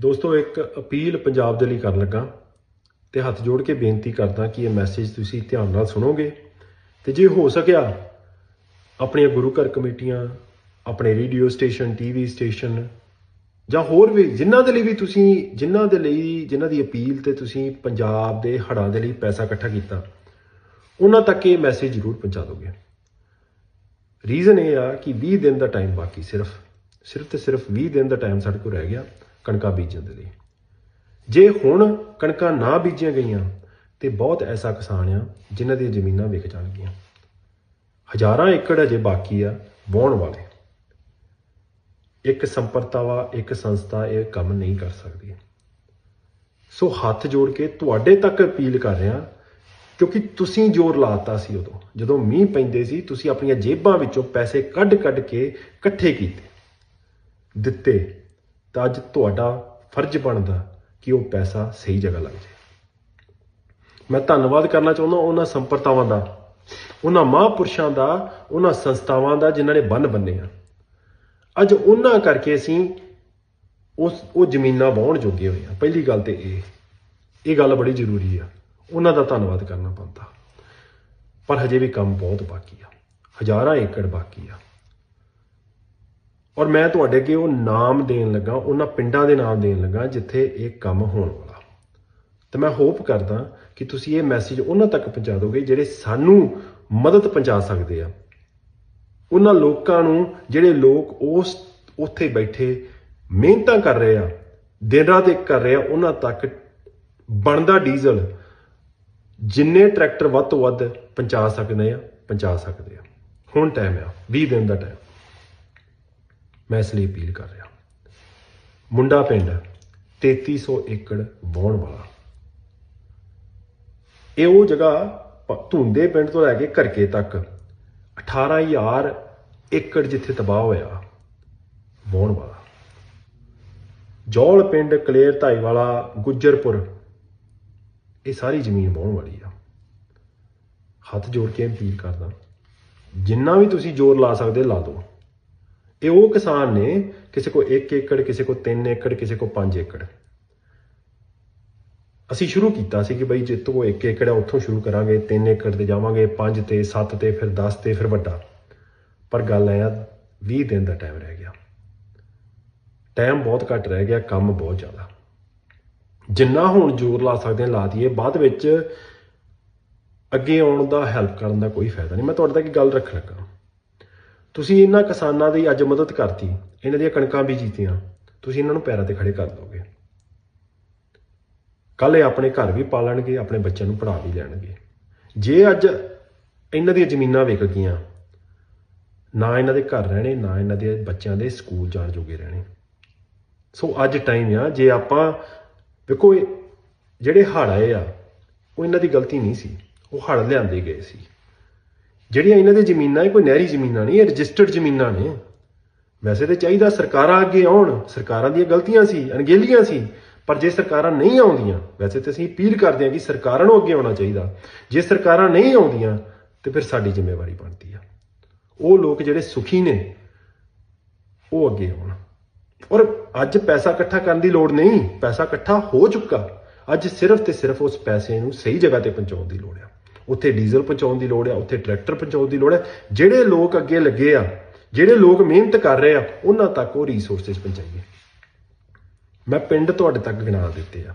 ਦੋਸਤੋ, ਇੱਕ ਅਪੀਲ ਪੰਜਾਬ ਦੇ ਲਈ ਕਰਨ ਲੱਗਾ ਤੇ ਹੱਥ ਜੋੜ ਕੇ ਬੇਨਤੀ ਕਰਦਾ ਕਿ ਇਹ ਮੈਸੇਜ ਤੁਸੀਂ ਧਿਆਨ ਨਾਲ ਸੁਣੋਗੇ ਤੇ ਜੇ ਹੋ ਸਕਿਆ, ਆਪਣੀਆਂ ਗੁਰੂ ਘਰ ਕਮੇਟੀਆਂ, ਆਪਣੇ ਰੇਡੀਓ ਸਟੇਸ਼ਨ ਟੀਵੀ ਸਟੇਸ਼ਨ ਜਾਂ ਹੋਰ ਵੀ ਜਿਨ੍ਹਾਂ ਦੇ ਲਈ ਵੀ ਤੁਸੀਂ, ਜਿਨ੍ਹਾਂ ਦੇ ਲਈ, ਜਿਨ੍ਹਾਂ ਦੀ ਅਪੀਲ ਤੇ ਤੁਸੀਂ ਪੰਜਾਬ ਦੇ ਹੜ੍ਹਾਂ ਦੇ ਲਈ ਪੈਸਾ ਇਕੱਠਾ ਕੀਤਾ, ਉਹਨਾਂ ਤੱਕ ਇਹ ਮੈਸੇਜ ਜ਼ਰੂਰ ਪਹੁੰਚਾ ਦੋਗੇ। ਰੀਜ਼ਨ ਇਹ ਆ ਕਿ 20 ਦਿਨ ਦਾ ਟਾਈਮ ਬਾਕੀ ਸਿਰਫ ਸਿਰਫ ਤੇ ਸਿਰਫ 20 ਦਿਨ ਦਾ ਟਾਈਮ ਸਾਡੇ ਕੋਲ ਰਹਿ ਗਿਆ। ਕਣਕਾਂ ਬੀਜਣ ਦੇ ਲਈ। ਜੇ ਹੁਣ ਕਣਕਾਂ ਨਾ ਬੀਜੀਆਂ ਗਈਆਂ, ਤੇ ਬਹੁਤ ਐਸਾ ਕਿਸਾਨ ਆ ਜਿਨ੍ਹਾਂ ਦੀਆਂ ਜ਼ਮੀਨਾਂ ਵਿਕ ਜਾਣਗੀਆਂ। ਹਜ਼ਾਰਾਂ ਏਕੜ ਅਜੇ ਬਾਕੀ ਆ ਵਾਹੁਣ ਵਾਲੇ। ਇੱਕ ਸੰਪਰਤਾਵਾ ਇੱਕ ਸੰਸਥਾ ਇਹ ਕੰਮ ਨਹੀਂ ਕਰ ਸਕਦੀ। ਸੋ ਹੱਥ ਜੋੜ ਕੇ ਤੁਹਾਡੇ ਤੱਕ ਅਪੀਲ ਕਰ ਰਿਹਾ, ਕਿਉਂਕਿ ਤੁਸੀਂ ਜ਼ੋਰ ਲਾਤਾ ਸੀ ਉਦੋਂ। ਜਦੋਂ ਮੀਂਹ ਪੈਂਦੇ ਸੀ, ਤੁਸੀਂ ਆਪਣੀਆਂ ਜੇਬਾਂ ਵਿੱਚੋਂ ਪੈਸੇ ਕੱਢ-ਕੱਢ ਕੇ ਇਕੱਠੇ ਕੀਤੇ। ਦਿੱਤੇ। ਤਾਂ ਅੱਜ ਤੁਹਾਡਾ ਫਰਜ਼ ਬਣਦਾ ਕਿ ਉਹ ਪੈਸਾ ਸਹੀ ਜਗ੍ਹਾ ਲੱਗ ਜਾਏ। ਮੈਂ ਧੰਨਵਾਦ ਕਰਨਾ ਚਾਹੁੰਦਾ ਉਹਨਾਂ ਸੰਪਰਤਾਵਾਂ ਦਾ, ਉਹਨਾਂ ਮਹਾਂਪੁਰਸ਼ਾਂ ਦਾ, ਉਹਨਾਂ ਸੰਸਥਾਵਾਂ ਦਾ ਜਿਨ੍ਹਾਂ ਨੇ ਬੰਨ ਬੰਨੇ ਆ। ਅੱਜ ਉਹਨਾਂ ਕਰਕੇ ਅਸੀਂ ਉਸ, ਉਹ ਜ਼ਮੀਨਾਂ ਵਾਹੁਣ ਜੋਗੇ ਹੋਏ ਆ। ਪਹਿਲੀ ਗੱਲ ਤੇ ਇਹ ਇਹ ਗੱਲ ਬੜੀ ਜ਼ਰੂਰੀ ਆ। ਉਹਨਾਂ ਦਾ ਧੰਨਵਾਦ ਕਰਨਾ ਪੈਂਦਾ। ਪਰ ਹਜੇ ਵੀ ਕੰਮ ਬਹੁਤ ਬਾਕੀ ਆ। ਹਜ਼ਾਰਾਂ ਏਕੜ ਬਾਕੀ ਆ। ਔਰ ਮੈਂ ਤੁਹਾਡੇ ਅੱਗੇ ਉਹ ਨਾਮ ਦੇਣ ਲੱਗਾ, ਉਹਨਾਂ ਪਿੰਡਾਂ ਦੇ ਨਾਮ ਦੇਣ ਲੱਗਾ, ਜਿੱਥੇ ਇਹ ਕੰਮ ਹੋਣ ਵਾਲਾ। ਤੇ ਮੈਂ ਹੋਪ ਕਰਦਾ ਕਿ ਤੁਸੀਂ ਇਹ ਮੈਸੇਜ ਉਹਨਾਂ ਤੱਕ ਪਹੁੰਚਾ ਦੋਗੇ ਜਿਹੜੇ ਸਾਨੂੰ ਮਦਦ ਪਹੁੰਚਾ ਸਕਦੇ ਆ। ਉਹਨਾਂ ਲੋਕਾਂ ਨੂੰ ਜਿਹੜੇ ਲੋਕ ਉਸ ਉੱਥੇ ਬੈਠੇ ਮਿਹਨਤਾਂ ਕਰ ਰਹੇ ਆ, ਦਿਨ ਰਾਤ ਇੱਕ ਕਰ ਰਹੇ ਆ, ਉਹਨਾਂ ਤੱਕ ਬਣਦਾ ਡੀਜ਼ਲ ਜਿੰਨੇ ਟਰੈਕਟਰ ਵੱਧ ਤੋਂ ਵੱਧ ਪਹੁੰਚਾ ਸਕਦੇ ਆ, ਪਹੁੰਚਾ ਸਕਦੇ ਆ। ਹੁਣ ਟਾਈਮ ਆ 20 ਦਿਨ ਦਾ ਟਾਈਮ ਮੈਂ ਇਸ ਲਈ ਅਪੀਲ ਕਰ ਰਿਹਾ। ਮੁੰਡਾ ਪਿੰਡ 3300 ਏਕੜ ਵਾਹੁਣ ਵਾਲਾ। ਇਹ ਉਹ ਜਗ੍ਹਾ ਪ- ਧੁੰਦੇ ਪਿੰਡ ਤੋਂ ਲੈ ਕੇ ਘਰਕੇ ਤੱਕ 18000 ਏਕੜ ਜਿੱਥੇ ਤਬਾਹ ਹੋਇਆ ਵਾਹੁਣ ਵਾਲਾ। ਜੌਲ ਪਿੰਡ, ਕਲੇਰ ਧਾਈਵਾਲਾ, ਗੁੱਜਰਪੁਰ, ਇਹ ਸਾਰੀ ਜ਼ਮੀਨ ਵਾਹੁਣ ਵਾਲੀ ਆ। ਹੱਥ ਜੋੜ ਕੇ ਅਪੀਲ ਕਰਦਾ, ਜਿੰਨਾ ਵੀ ਤੁਸੀਂ ਜ਼ੋਰ ਲਾ ਸਕਦੇ ਲਾ ਦਿਓ। ਇਹ ਉਹ ਕਿਸਾਨ ਨੇ, ਕਿਸੇ ਕੋ 1 ਏਕੜ, ਕਿਸੇ ਕੋ 3 ਏਕੜ, ਕਿਸੇ ਕੋ 5 ਏਕੜ। ਅਸੀਂ ਸ਼ੁਰੂ ਕੀਤਾ ਸੀ ਕਿ ਬਈ ਜਿੱਤੋਂ 1 ਏਕੜ ਹੈ, ਉੱਥੋਂ ਸ਼ੁਰੂ ਕਰਾਂਗੇ 3 ਏਕੜ ਤੇ ਜਾਵਾਂਗੇ 5 ਤੇ 7 ਤੇ ਫਿਰ 10 ਤੇ ਫਿਰ ਵੱਡਾ। ਪਰ ਗੱਲ ਆਇਆ ਆ 20 ਦਿਨ ਦਾ ਟਾਈਮ ਰਹਿ ਗਿਆ। ਟਾਈਮ ਬਹੁਤ ਘੱਟ ਰਹਿ ਗਿਆ, ਕੰਮ ਬਹੁਤ ਜ਼ਿਆਦਾ। ਜਿੰਨਾ ਹੁਣ ਜ਼ੋਰ ਲਾ ਸਕਦੇ ਹਾਂ, ਲਾ ਦਈਏ, ਬਾਅਦ ਵਿੱਚ ਅੱਗੇ ਆਉਣ ਦਾ ਹੈਲਪ ਕਰਨ ਦਾ ਕੋਈ ਫਾਇਦਾ ਨਹੀਂ। ਮੈਂ ਤੁਹਾਡੇ ਤੱਕ ਇੱਕ ਗੱਲ ਰੱਖ ਲੱਗਾ। ਤੁਸੀਂ ਇਹਨਾਂ ਕਿਸਾਨਾਂ ਦੀ ਅੱਜ ਮਦਦ ਕਰਤੀ, ਇਹਨਾਂ ਦੀਆਂ ਕਣਕਾਂ ਵੀ ਜੀਤੀਆਂ, ਤੁਸੀਂ ਇਹਨਾਂ ਨੂੰ ਪੈਰਾਂ ਤੇ ਖੜੇ ਕਰ ਦੋਗੇ। ਕੱਲ ਇਹ ਆਪਣੇ ਘਰ ਵੀ ਪਾਲਣਗੇ, ਆਪਣੇ ਬੱਚਿਆਂ ਨੂੰ ਪੜ੍ਹਾ ਵੀ ਲੈਣਗੇ। ਜੇ ਅੱਜ ਇਹਨਾਂ ਦੀਆਂ ਜ਼ਮੀਨਾਂ ਵਿਕ ਗਈਆਂ, ਨਾ ਇਹਨਾਂ ਦੇ ਘਰ ਰਹਿਣੇ, ਨਾ ਇਹਨਾਂ ਦੇ ਬੱਚਿਆਂ ਦੇ ਸਕੂਲ ਜਾਣ ਜੋਗੇ ਰਹਿਣੇ। ਸੋ ਅੱਜ ਟਾਈਮ ਆ, ਜੇ ਆਪਾਂ ਵੇਖੋ, ਇਹ ਜਿਹੜੇ ਹੜ੍ਹ ਆਏ ਆ, ਉਹ ਇਹਨਾਂ ਦੀ ਗਲਤੀ ਨਹੀਂ ਸੀ, ਉਹ ਹੜ੍ਹ ਲਿਆਂਦੇ ਗਏ ਸੀ। ਜਿਹੜੀਆਂ ਇਹਨਾਂ ਦੀ ਜ਼ਮੀਨਾਂ ਇਹ ਕੋਈ ਨਹਿਰੀ ਜ਼ਮੀਨਾਂ ਨਹੀਂ, ਇਹ ਰਜਿਸਟਰਡ ਜ਼ਮੀਨਾਂ ਨੇ। ਵੈਸੇ ਤੇ ਚਾਹੀਦਾ ਸਰਕਾਰਾਂ ਅੱਗੇ ਆਉਣ, ਸਰਕਾਰਾਂ ਦੀਆਂ ਗਲਤੀਆਂ ਸੀ, ਅਣਗਹਿਲੀਆਂ ਸੀ, ਪਰ ਜੇ ਸਰਕਾਰਾਂ ਨਹੀਂ ਆਉਂਦੀਆਂ, ਵੈਸੇ ਤੇ ਅਸੀਂ ਅਪੀਲ ਕਰਦੇ ਹਾਂ ਕਿ ਸਰਕਾਰਾਂ ਨੂੰ ਅੱਗੇ ਆਉਣਾ ਚਾਹੀਦਾ। ਜੇ ਸਰਕਾਰਾਂ ਨਹੀਂ ਆਉਂਦੀਆਂ, ਤੇ ਫਿਰ ਸਾਡੀ ਜ਼ਿੰਮੇਵਾਰੀ ਬਣਦੀ ਆ। ਉਹ ਲੋਕ ਜਿਹੜੇ ਸੁਖੀ ਨੇ, ਉਹ ਅੱਗੇ ਆਉਣ। ਔਰ ਅੱਜ ਪੈਸਾ ਇਕੱਠਾ ਕਰਨ ਦੀ ਲੋੜ ਨਹੀਂ, ਪੈਸਾ ਇਕੱਠਾ ਹੋ ਚੁੱਕਾ। ਅੱਜ ਸਿਰਫ ਤੇ ਸਿਰਫ ਉਸ ਪੈਸੇ ਨੂੰ ਸਹੀ ਜਗ੍ਹਾ ਤੇ ਪਹੁੰਚਾਉਣ ਦੀ ਲੋੜ ਆ। ਉੱਥੇ ਡੀਜ਼ਲ ਪਹੁੰਚਾਉਣ ਦੀ ਲੋੜ ਆ, ਉੱਥੇ ਟਰੈਕਟਰ ਪਹੁੰਚਾਉਣ ਦੀ ਲੋੜ ਹੈ ਜਿਹੜੇ ਲੋਕ ਅੱਗੇ ਲੱਗੇ ਆ, ਜਿਹੜੇ ਲੋਕ ਮਿਹਨਤ ਕਰ ਰਹੇ ਆ, ਉਹਨਾਂ ਤੱਕ ਉਹ ਰਿਸੋਰਸਸ ਪਹੁੰਚਾਈਏ। ਮੈਂ ਪਿੰਡ ਤੁਹਾਡੇ ਤੱਕ ਗਿਣਾ ਦਿੱਤੇ ਆ।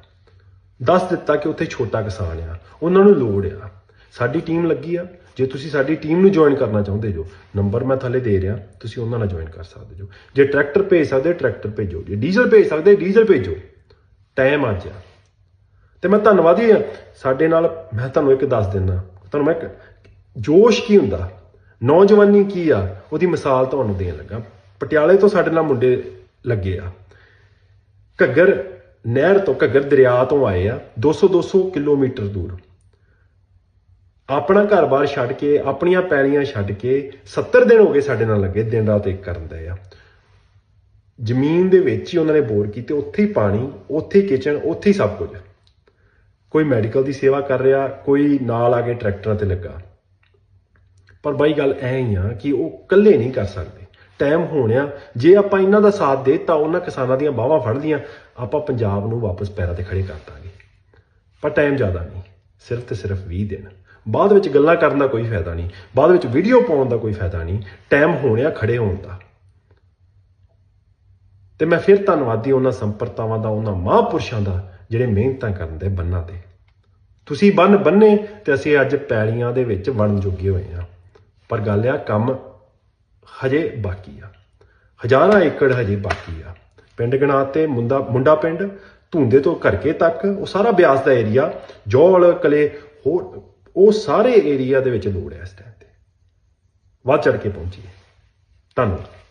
ਦੱਸ ਦਿੱਤਾ ਕਿ ਉੱਥੇ ਛੋਟਾ ਕਿਸਾਨ ਆ, ਉਹਨਾਂ ਨੂੰ ਲੋੜ ਆ। ਸਾਡੀ ਟੀਮ ਲੱਗੀ ਆ, ਜੇ ਤੁਸੀਂ ਸਾਡੀ ਟੀਮ ਨੂੰ ਜੁਆਇਨ ਕਰਨਾ ਚਾਹੁੰਦੇ ਜੋ ਨੰਬਰ ਮੈਂ ਥੱਲੇ ਦੇ ਰਿਹਾ, ਤੁਸੀਂ ਉਹਨਾਂ ਨਾਲ ਜੁਆਇਨ ਕਰ ਸਕਦੇ ਜੋ। ਜੇ ਟਰੈਕਟਰ ਭੇਜ ਸਕਦੇ, ਟਰੈਕਟਰ ਭੇਜੋ। ਜੇ ਡੀਜ਼ਲ ਭੇਜ ਸਕਦੇ, ਡੀਜ਼ਲ ਭੇਜੋ। ਟਾਈਮ ਅੱਜ ਆ। ਤੇ ਮੈਂ ਧੰਨਵਾਦੀ ਹਾਂ। ਸਾਡੇ ਨਾਲ ਮੈਂ ਤੁਹਾਨੂੰ ਇੱਕ ਦੱਸ ਦਿੰਦਾ। ਤੁਹਾਨੂੰ ਮੈਂ ਜੋਸ਼ ਕੀ ਹੁੰਦਾ? ਨੌਜਵਾਨੀ ਕੀ ਆ? ਉਹਦੀ ਮਿਸਾਲ ਤੁਹਾਨੂੰ ਦੇਣ ਲੱਗਾ। ਪਟਿਆਲੇ ਤੋਂ ਸਾਡੇ ਨਾਲ ਮੁੰਡੇ ਲੱਗੇ ਆ। ਘੱਗਰ ਨਹਿਰ ਤੋਂ ਘੱਗਰ ਦਰਿਆ ਤੋਂ ਆਏ ਆ। 200 200 ਕਿਲੋਮੀਟਰ ਦੂਰ। ਆਪਣਾ ਘਰ-ਬਾਰ ਛੱਡ ਕੇ, ਆਪਣੀਆਂ ਪੈਲੀਆਂ ਛੱਡ ਕੇ 70 ਦਿਨ ਹੋ ਗਏ ਸਾਡੇ ਨਾਲ ਲੱਗੇ, ਦਿਨ ਰਾਤ ਇੱਕ ਕਰਨ ਦੇ ਆ। ਜ਼ਮੀਨ ਦੇ ਵਿੱਚ ਹੀ ਉਹਨਾਂ ਨੇ ਬੋਰ ਕੀਤੇ। ਉੱਥੇ ਹੀ ਪਾਣੀ, ਉੱਥੇ ਹੀ ਕਿਚਨ ਉੱਥੇ ਹੀ ਸਭ ਕੁਝ। ਕੋਈ ਮੈਡੀਕਲ ਦੀ ਸੇਵਾ ਕਰ ਰਿਹਾ, ਕੋਈ ਨਾਲ ਆ ਕੇ ਟਰੈਕਟਰਾਂ ਤੇ ਲੱਗਾ। ਪਰ ਬਾਈ ਗੱਲ ਐ ਹੀ ਆ ਕਿ ਉਹ ਇਕੱਲੇ ਨਹੀਂ ਕਰ ਸਕਦੇ। ਟਾਈਮ ਹੋਣਿਆ, ਜੇ ਆਪਾਂ ਇਹਨਾਂ ਦਾ ਸਾਥ ਦੇ ਤਾਂ ਉਹਨਾਂ ਕਿਸਾਨਾਂ ਦੀਆਂ ਬਾਹਾਂ ਫੜਦੀਆਂ ਆਪਾਂ ਪੰਜਾਬ ਨੂੰ ਵਾਪਸ ਪੈਰਾਂ ਤੇ ਖੜੇ ਕਰ ਦਾਂਗੇ। ਪਰ ਟਾਈਮ ਜ਼ਿਆਦਾ ਨਹੀਂ, ਸਿਰਫ ਤੇ ਸਿਰਫ 20 ਦਿਨ। ਬਾਅਦ ਵਿੱਚ ਗੱਲਾਂ ਕਰਨ ਦਾ ਕੋਈ ਫਾਇਦਾ ਨਹੀਂ, ਬਾਅਦ ਵਿੱਚ ਵੀਡੀਓ ਪਾਉਣ ਦਾ ਕੋਈ ਫਾਇਦਾ ਨਹੀਂ ਟਾਈਮ ਹੋਣਿਆ ਖੜੇ ਹੋਣ ਦਾ। ਤੇ ਮੈਂ ਫਿਰ ਧੰਨਵਾਦੀ ਉਹਨਾਂ ਸੰਪਰਤਾਵਾਂ ਦਾ, ਉਹਨਾਂ ਮਹਾਂਪੁਰਸ਼ਾਂ ਦਾ ਜਿਹੜੇ ਮਿਹਨਤਾਂ ਕਰਨ ਦੇ ਬੰਨਾਂ ਤੇ। ਤੁਸੀਂ ਬੰਨ ਬੰਨੇ ਤੇ ਅਸੀਂ ਅੱਜ ਪੈਲੀਆਂ ਦੇ ਵਿੱਚ ਵੜਨ ਜੋਗੇ ਹੋਏ ਆ ਪਰ ਗੱਲ ਆ, ਕੰਮ ਹਜੇ ਬਾਕੀ ਆ। ਹਜ਼ਾਰਾਂ ਏਕੜ ਹਜੇ ਬਾਕੀ ਆ। ਪਿੰਡ ਗਣਾ ਤੇ ਮੁੰਡਾ ਮੁੰਡਾ ਪਿੰਡ, ਧੁੰਦੇ ਤੋਂ ਘਰਕੇ ਤੱਕ ਉਹ ਸਾਰਾ ਬਿਆਸ ਦਾ ਏਰੀਆ, ਜੋਲ, ਕਲੇ, ਹੋਰ ਉਹ ਸਾਰੇ ਏਰੀਆ ਦੇ ਵਿੱਚ ਲੋੜ ਹੈ ਇਸ ਟਾਈਮ ਤੇ। ਵੱਧ ਚੜ ਕੇ ਪਹੁੰਚੀਏ। ਧੰਨਵਾਦ।